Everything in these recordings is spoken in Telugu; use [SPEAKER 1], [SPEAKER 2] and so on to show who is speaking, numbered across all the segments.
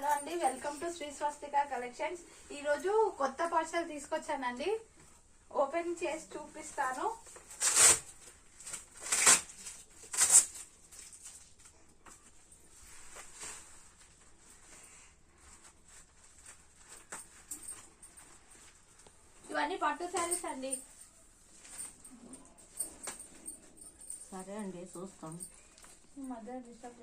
[SPEAKER 1] హలో అండి welcome to Shri Swastika collections. ఈ రోజు కొత్త పార్సల్ తీసుకొచ్చానండి. ఓపెన్ చేసి చూపిస్తాను. ఇవన్నీ పట్టు శారీస్ అండి.
[SPEAKER 2] సరే అండి చూస్తాం.
[SPEAKER 1] మధ్య disturb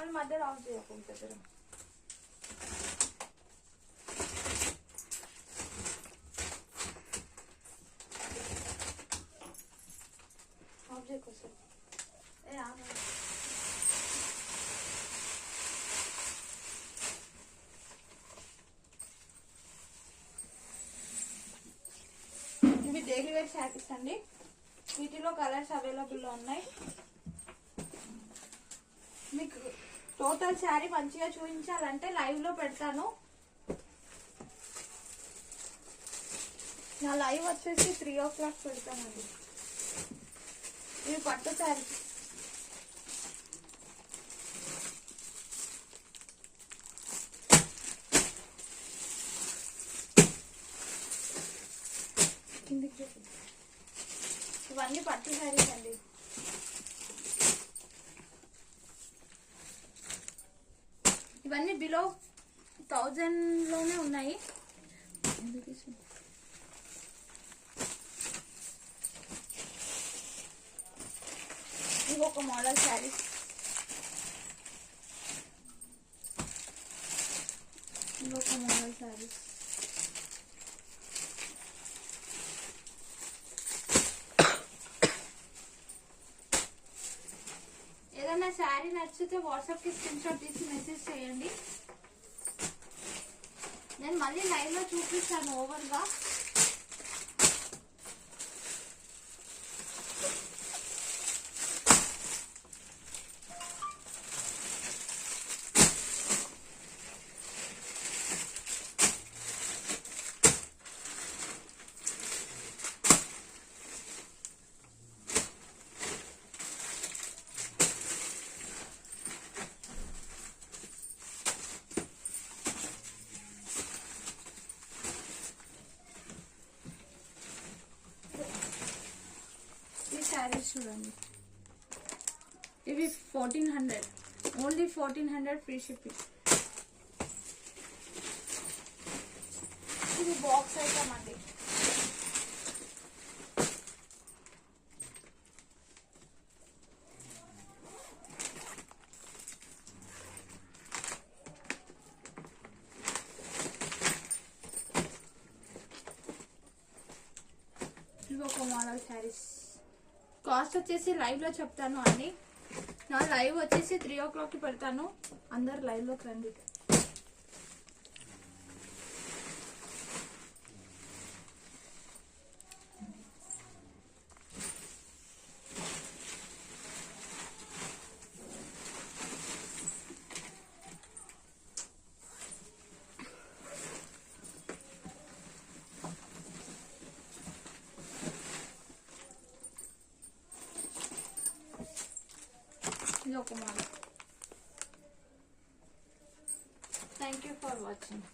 [SPEAKER 1] చేయకండి మళ్ళీ మధ్యలో ఆఫ్ చేయకుండా ఆఫ్ చేయకోసం ఏ ఆఫ్ ఇవి డైలీ వేర్ శారీస్ అండి వీటిలో కలర్స్ అవైలబుల్లో ఉన్నాయి మీకు టోటల్ శారీ మంచిగా చూపించాలంటే లైవ్లో పెడతాను. నా లైవ్ వచ్చేసి త్రీ ఓ క్లాక్ పెడతానండి. ఇవి పట్టు శారీ. ఇవన్నీ పట్టు శారీస్ అండి. ఇవన్నీ బిలో థౌజండ్లోనే ఉన్నాయి. ఇవి ఒక మోడల్ శారీస్ ఇవి ఒక మోడల్ శారీస్ శారీ నచ్చితే వాట్సాప్కి స్క్రీన్ షాట్ తీసి మెసేజ్ చేయండి. నేను మళ్ళీ లైవ్లో చూపిస్తాను ఓవర్ చూడండి. ఇవి fourteen hundred only fourteen hundred free shipping ఇది బాక్స్ ఐటమ్ అండి. ఒక మోడల్ శారీస్ కాస్ట్ వచ్చేసి లైవ్లో చెప్తాను అండి. నా లైవ్ వచ్చేసి త్రీ ఓ క్లాక్కి పెడతాను. అందరు లైవ్లోకి రండి. ఇది ఒక model thank you for watching